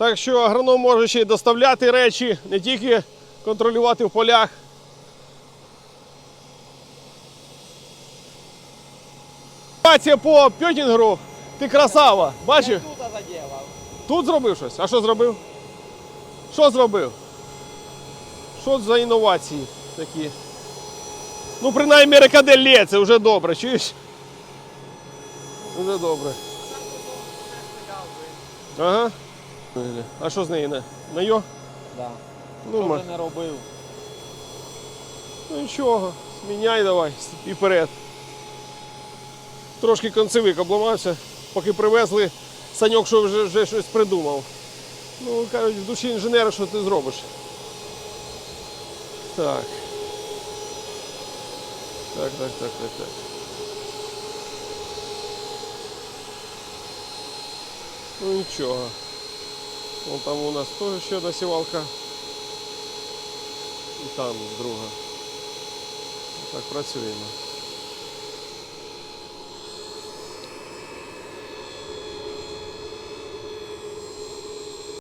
Так що агроном може ще й доставляти речі, не тільки контролювати в полях. Праця по пьотінгеру, ти красава, бачив? Тут. Тут зробив щось? А що зробив? Що зробив? Що за інновації такі? Ну, принаймні рекаделє, це вже добре, чуєш? Вже добре. Ага. А що з нею на? На йо? Да. Ну, Що вже не робив? ну нічого, зміняй давай і вперед. Трошки концевик обламався, поки привезли, Саньок що вже, вже щось придумав. Ну, кажуть, в душі інженера, що ти зробиш. Так. Так, так, так, так, так. Ну нічого. Вон там у нас теж ще одна сівалка. І там друга. Так працюємо.